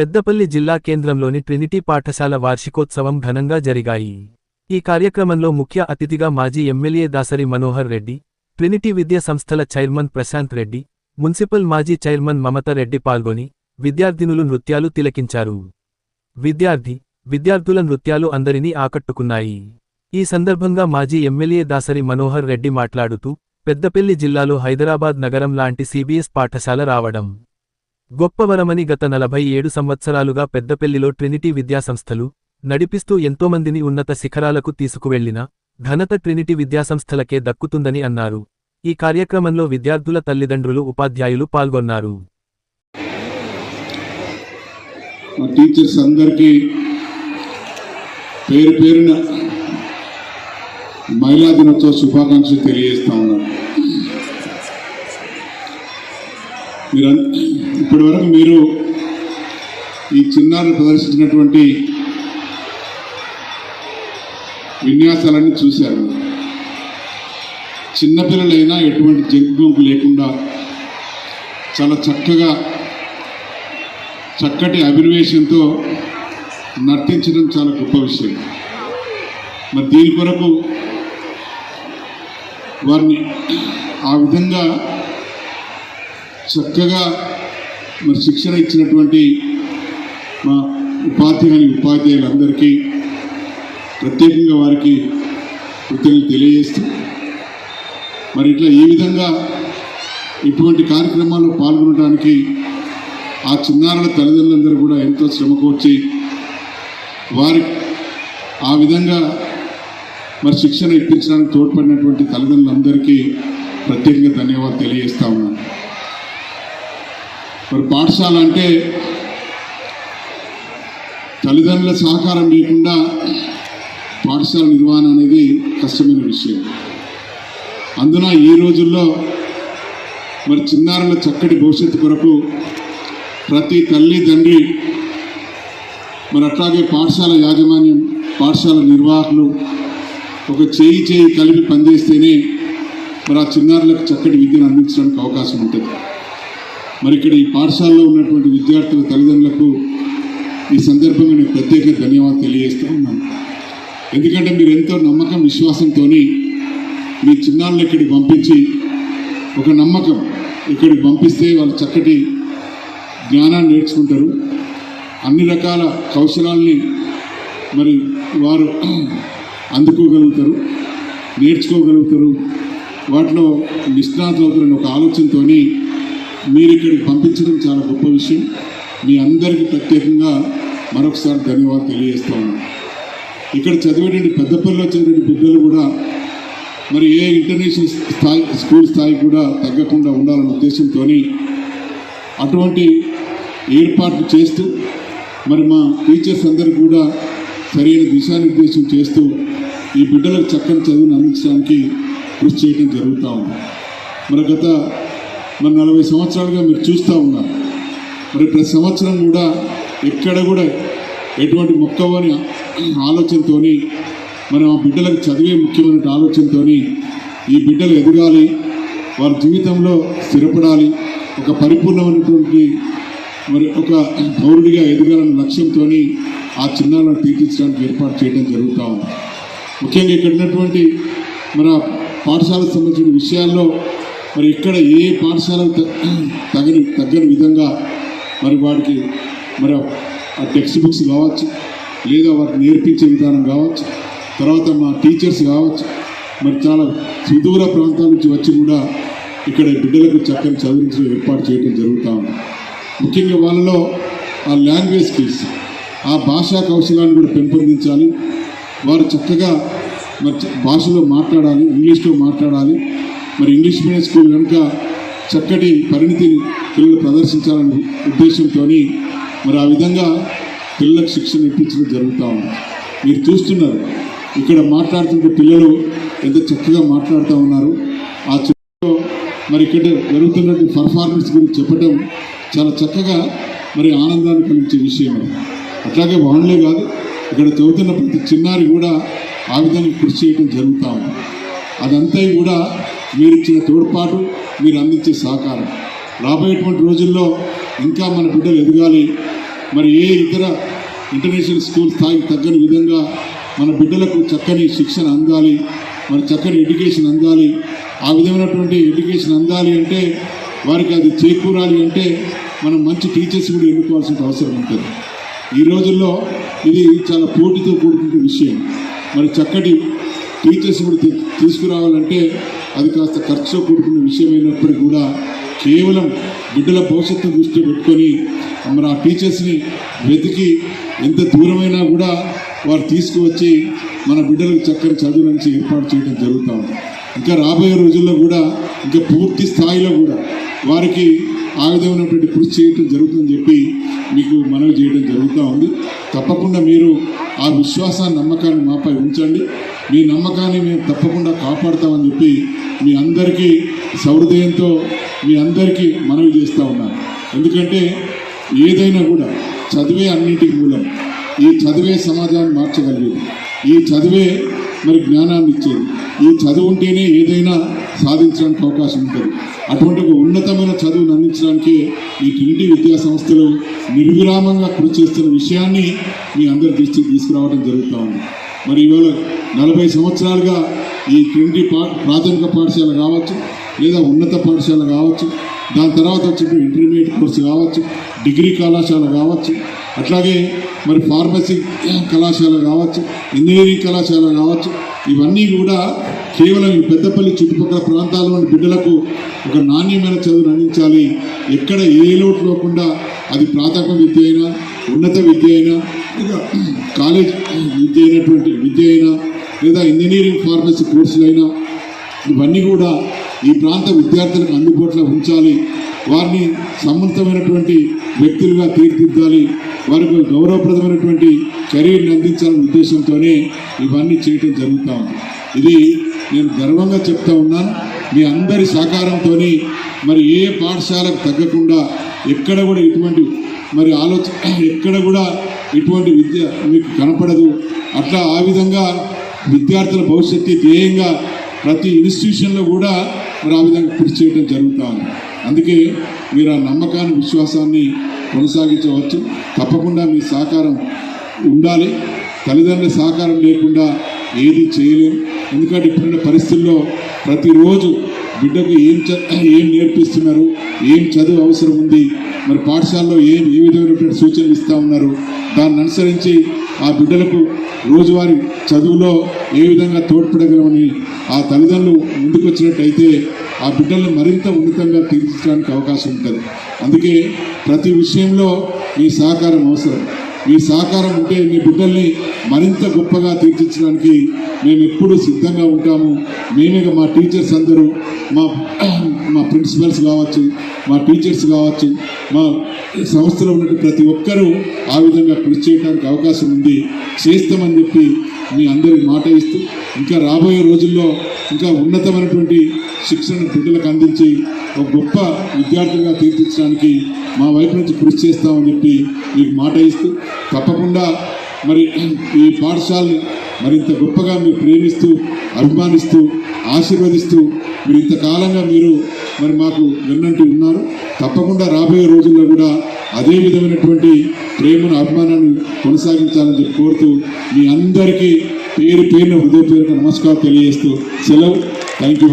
పెద్దపల్లి జిల్లా కేంద్రంలోని ట్రినిటీ పాఠశాల వార్షికోత్సవం ఘనంగా జరిగాయి. ఈ కార్యక్రమంలో ముఖ్య అతిథిగా మాజీ ఎమ్మెల్యే దాసరి మనోహర్ రెడ్డి ట్రినిటీ విద్యా సంస్థల చైర్మన్ ప్రశాంత్ రెడ్డి మున్సిపల్ మాజీ చైర్మన్ మమత రెడ్డి పాల్గొని విద్యార్థినులు నృత్యాలు తిలకించారు. విద్యార్థి విద్యార్థుల నృత్యాలు అందరినీ ఆకట్టుకున్నాయి. ఈ సందర్భంగా మాజీ ఎమ్మెల్యే దాసరి మనోహర్ రెడ్డి మాట్లాడుతూ పెద్దపల్లి జిల్లాలో హైదరాబాద్ నగరం లాంటి సిబిఎస్ పాఠశాల రావడం గొప్పవరమని గత నలభై ఏడు సంవత్సరాలుగా పెద్దపెల్లిలో ట్రినిటీ విద్యాసంస్థలు నడిపిస్తూ ఎంతోమందిని ఉన్నత శిఖరాలకు తీసుకువెళ్ళిన ఘనత ట్రినిటీ విద్యాసంస్థలకే దక్కుతుందని అన్నారు. ఈ కార్యక్రమంలో విద్యార్థుల తల్లిదండ్రులు ఉపాధ్యాయులు పాల్గొన్నారు. టీచర్స్ అందరికీ పేరు పేరున మహిళా దినోత్సవ శుభాకాంక్షలు తెలియజేస్తా ఉన్నాను. మీరు ఇప్పటి వరకు మీరు ఈ చిన్నారులు ప్రదర్శించినటువంటి విన్యాసాలన్నీ చూశారు. చిన్నపిల్లలైనా ఎటువంటి జంకు లేకుండా చాలా చక్కగా చక్కటి అభినవేశంతో నర్తించడం చాలా గొప్ప విషయం. మరి దీని కొరకు వారిని ఆ విధంగా చక్కగా మరి శిక్షణ ఇచ్చినటువంటి మా ఉపాధ్యాయుని ఉపాధ్యాయులందరికీ ప్రత్యేకంగా వారికి కృతజ్ఞతలు తెలియజేస్తూ మరి ఇట్లా ఈ విధంగా ఇటువంటి కార్యక్రమాల్లో పాల్గొనడానికి ఆ చిన్నారుల తల్లిదండ్రులందరూ కూడా ఎంతో శ్రమకు వచ్చి వారి ఆ విధంగా మరి శిక్షణ ఇప్పించడానికి తోడ్పడినటువంటి తల్లిదండ్రులందరికీ ప్రత్యేకంగా ధన్యవాదాలు తెలియజేస్తా ఉన్నాను. మరి పాఠశాల అంటే తల్లిదండ్రుల సహకారం లేకుండా పాఠశాల నిర్వహణ అనేది కష్టమైన విషయం. అందున ఈ రోజుల్లో మరి చిన్నారుల చక్కటి భవిష్యత్తు కొరకు ప్రతి తల్లి తండ్రి మరి అట్లాగే పాఠశాల యాజమాన్యం పాఠశాల నిర్వాహకులు ఒక చేయి చేయి కలిపి పనిచేస్తేనే మరి ఆ చిన్నారులకు చక్కటి విద్యను అందించడానికి అవకాశం ఉంటుంది. మరి ఇక్కడ ఈ పాఠశాలలో ఉన్నటువంటి విద్యార్థుల తల్లిదండ్రులకు ఈ సందర్భంగా నేను ప్రత్యేక ధన్యవాదాలు తెలియజేస్తూ ఉన్నాను. ఎందుకంటే మీరు ఎంతో నమ్మకం విశ్వాసంతో మీ చిన్నారులు ఇక్కడికి పంపించి ఒక నమ్మకం ఇక్కడికి పంపిస్తే వాళ్ళు చక్కటి జ్ఞానాన్ని నేర్చుకుంటారు. అన్ని రకాల కౌశలాల్ని మరి వారు అందుకోగలుగుతారు నేర్చుకోగలుగుతారు. వాటిలో నిష్ణాతులు అవుతారని ఒక ఆలోచనతోని మీరు ఇక్కడికి పంపించడం చాలా గొప్ప విషయం. మీ అందరికీ ప్రత్యేకంగా మరొకసారి ధన్యవాదాలు తెలియజేస్తా ఉన్నాను. ఇక్కడ చదివేటువంటి పెద్దపల్లిలో చదివేటువంటి బిడ్డలు కూడా మరి ఏ ఇంటర్నేషనల్ స్థాయి స్కూల్ స్థాయి కూడా తగ్గకుండా ఉండాలనే ఉద్దేశంతో అటువంటి ఏర్పాట్లు చేస్తూ మరి మా టీచర్స్ అందరూ కూడా సరైన దిశానిర్దేశం చేస్తూ ఈ బిడ్డలకు చక్కని చదువును అందించడానికి కృషి చేయడం జరుగుతూ ఉంది. మరి గత మరి నలభై సంవత్సరాలుగా మీరు చూస్తూ ఉన్నారు. మరి ప్రతి సంవత్సరం కూడా ఎక్కడ కూడా ఎటువంటి మొక్కవని ఆలోచనతో మరి ఆ బిడ్డలకు చదివే ముఖ్యమైన ఆలోచనతో ఈ బిడ్డలు ఎదగాలి వారి జీవితంలో స్థిరపడాలి ఒక పరిపూర్ణమైనటువంటి మరి ఒక పౌరుడిగా ఎదగాలన్న లక్ష్యంతో ఆ చిన్నాలను తీర్చించడానికి ఏర్పాటు చేయడం జరుగుతూ ఉంది. ముఖ్యంగా ఇక్కడ ఉన్నటువంటి మన పాఠశాలకు సంబంధించిన విషయాల్లో మరి ఇక్కడ ఏ పాఠశాల తగని తగ్గని విధంగా మరి వాడికి మరి ఆ టెక్స్ట్ బుక్స్ కావచ్చు లేదా వారికి నేర్పించే విధానం కావచ్చు తర్వాత మా టీచర్స్ కావచ్చు మరి చాలా సుదూర ప్రాంతాల నుంచి వచ్చి కూడా ఇక్కడ బిడ్డలకు చక్కని చదివించడం ఏర్పాటు చేయడం జరుగుతూ ఉంది. ముఖ్యంగా వాళ్ళలో ఆ లాంగ్వేజ్ స్కిల్స్ ఆ భాషా కౌశలాన్ని కూడా పెంపొందించాలి వారు చక్కగా మరి భాషలో మాట్లాడాలి ఇంగ్లీష్లో మాట్లాడాలి మరి ఇంగ్లీష్ మీడియం స్కూల్ కనుక చక్కటి పరిణితిని పిల్లలు ప్రదర్శించాలనే ఉద్దేశంతో మరి ఆ విధంగా పిల్లలకు శిక్షణ ఇప్పించడం జరుగుతూ ఉంది. మీరు చూస్తున్నారు ఇక్కడ మాట్లాడుతుంటే పిల్లలు ఎంత చక్కగా మాట్లాడుతూ ఉన్నారు. ఆ చుట్టూ మరి ఇక్కడ జరుగుతున్నటువంటి పర్ఫార్మెన్స్ గురించి చెప్పడం చాలా చక్కగా మరి ఆనందాన్ని కలిగించే విషయం అట్లాగే వాళ్ళే కాదు ఇక్కడ చదువుతున్న ప్రతి చిన్నారి కూడా ఆ విధంగా కృషి చేయడం జరుగుతూ ఉంది. అదంతా కూడా మీరు ఇచ్చిన తోడ్పాటు మీరు అందించే సహకారం. రాబోయేటువంటి రోజుల్లో ఇంకా మన బిడ్డలు ఎదగాలి. మరి ఏ ఇతర ఇంటర్నేషనల్ స్కూల్ స్థాయికి తగ్గని విధంగా మన బిడ్డలకు చక్కని శిక్షణ అందాలి మరి చక్కని ఎడ్యుకేషన్ అందాలి. ఆ విధమైనటువంటి ఎడ్యుకేషన్ అందాలి అంటే వారికి అది చేకూరాలి అంటే మనం మంచి టీచర్స్ కూడా ఎన్నుకోవాల్సిన అవసరం ఉంటుంది. ఈ రోజుల్లో ఇది చాలా పోటీతో కూడుకున్న విషయం. మరి చక్కటి టీచర్స్ కూడా తీసుకురావాలంటే అది కాస్త ఖర్చుతో కూడుకున్న విషయం అయినప్పటికీ కూడా కేవలం బిడ్డల భవిష్యత్తు దృష్టిలో పెట్టుకొని మరి ఆ టీచర్స్ని వెతికి ఎంత దూరమైనా కూడా వారు తీసుకువచ్చి మన బిడ్డలకు చక్కని చదువు నుంచి ఏర్పాటు చేయడం జరుగుతూ ఉంది. ఇంకా రాబోయే రోజుల్లో కూడా ఇంకా పూర్తి స్థాయిలో కూడా వారికి ఆ విధమైనటువంటి కృషి చేయటం జరుగుతుందని చెప్పి మీకు మనవి చేయడం జరుగుతూ ఉంది. తప్పకుండా మీరు ఆ విశ్వాసాన్ని నమ్మకాన్ని మాపై ఉంచండి. మీ నమ్మకాన్ని మేము తప్పకుండా కాపాడుతామని చెప్పి మీ అందరికీ సౌహృదయంతో మీ అందరికీ మనవి చేస్తూ ఉన్నాను. ఎందుకంటే ఏదైనా కూడా చదివే అన్నింటికి మూలం ఈ చదివే సమాజాన్ని మార్చగలిగేది. ఈ చదివే మరి జ్ఞానాన్ని ఇచ్చేది. ఈ చదువు ఉంటేనే ఏదైనా సాధించడానికి అవకాశం ఉంటుంది. అటువంటి ఒక ఉన్నతమైన చదువును అందించడానికి ఈ ట్రినిటీ విద్యా సంస్థలు నిర్విరామంగా కృషి చేస్తున్న విషయాన్ని మీ అందరి దృష్టికి తీసుకురావడం జరుగుతూ ఉంది. మరి ఇవాళ నలభై సంవత్సరాలుగా ఈ ట్రినిటీ పా ప్రాథమిక పాఠశాల కావచ్చు లేదా ఉన్నత పాఠశాల కావచ్చు దాని తర్వాత వచ్చిన ఇంటర్మీడియట్ కోర్సు కావచ్చు డిగ్రీ కళాశాల కావచ్చు అట్లాగే మరి ఫార్మసీ కళాశాల కావచ్చు ఇంజనీరింగ్ కళాశాల కావచ్చు ఇవన్నీ కూడా కేవలం ఈ పెద్దపల్లి చుట్టుపక్కల ప్రాంతాల్లోని బిడ్డలకు ఒక నాణ్యమైన చదువును అందించాలి. ఎక్కడ ఏ లోటు లేకుండా అది ప్రాథమిక విద్య అయినా ఉన్నత విద్య అయినా ఇక కాలేజ్ విద్య అయినటువంటి విద్య అయినా లేదా ఇంజనీరింగ్ ఫార్మసీ కోర్సులైనా ఇవన్నీ కూడా ఈ ప్రాంత విద్యార్థులకు అందుబాటులో ఉంచాలి. వారిని సమర్థమైనటువంటి వ్యక్తులుగా తీర్చిదిద్దాలి. వారికి గౌరవప్రదమైనటువంటి కెరీర్ని అందించాలనే ఉద్దేశంతోనే ఇవన్నీ చేయటం జరుగుతూ ఉంది. ఇది నేను గర్వంగా చెప్తా ఉన్నాను మీ అందరి సహకారంతో మరి ఏ పాఠశాలకు తగ్గకుండా ఎక్కడ కూడా ఇటువంటి మరి ఆలోచన ఎక్కడ కూడా ఇటువంటి విద్య మీకు కనపడదు. అట్లా ఆ విధంగా విద్యార్థుల భవిష్యత్తు ధ్యేయంగా ప్రతి ఇన్స్టిట్యూషన్లో కూడా మరి ఆ విధంగా కృషి చేయడం జరుగుతూ ఉంది. అందుకే మీరు ఆ నమ్మకాన్ని విశ్వాసాన్ని కొనసాగించవచ్చు. తప్పకుండా మీ సహకారం ఉండాలి. తల్లిదండ్రుల సహకారం లేకుండా ఏది చేయలేము ఎందుకంటే ఇప్పుడున్న పరిస్థితుల్లో ప్రతిరోజు బిడ్డకు ఏం చ- ఏం నేర్పిస్తున్నారు ఏం చదువు అవసరం ఉంది మరి పాఠశాలలో ఏం ఏ విధమైనటువంటి సూచనలు ఇస్తూ ఉన్నారు దాన్ని అనుసరించి ఆ బిడ్డలకు రోజువారీ చదువులో ఏ విధంగా తోడ్పడగలమని ఆ తల్లిదండ్రులు ముందుకు వచ్చినట్టయితే ఆ బిడ్డలను మరింత ఉన్నతంగా తీర్చడానికి అవకాశం ఉంటుంది. అందుకే ప్రతి విషయంలో మీ సహకారం అవసరం. మీ సహకారం ఉంటే మీ బిడ్డల్ని మరింత గొప్పగా తీర్చిచ్చడానికి మేము ఎప్పుడూ సిద్ధంగా ఉంటాము. మేమే మా టీచర్స్ అందరూ మా మా ప్రిన్సిపల్స్ కావచ్చు మా టీచర్స్ కావచ్చు మా సంస్థలో ఉన్న ప్రతి ఒక్కరూ ఆ విధంగా కృషి చేయడానికి అవకాశం ఉంది చేస్తామని చెప్పి మీ అందరికి మాట ఇస్తూ ఇంకా రాబోయే రోజుల్లో ఇంకా ఉన్నతమైనటువంటి శిక్షణను బిడ్డలకు అందించి ఒక గొప్ప విద్యార్థులుగా తీర్చిచ్చడానికి మా వైపు నుంచి కృషి చేస్తామని చెప్పి మీకు మాట ఇస్తూ తప్పకుండా మరి ఈ పాఠశాలని మరింత గొప్పగా మీరు ప్రేమిస్తూ అభిమానిస్తూ ఆశీర్వదిస్తూ మీరు ఇంతకాలంగా మీరు మరి మాకు వెన్నంటి ఉన్నారు. తప్పకుండా రాబోయే రోజుల్లో కూడా అదే విధమైనటువంటి ప్రేమను అభిమానాన్ని కొనసాగించాలని చెప్పి కోరుతూ మీ అందరికీ పేరు పేరున హృదయపూర్వక నమస్కారం తెలియజేస్తూ సెలవు. Thank you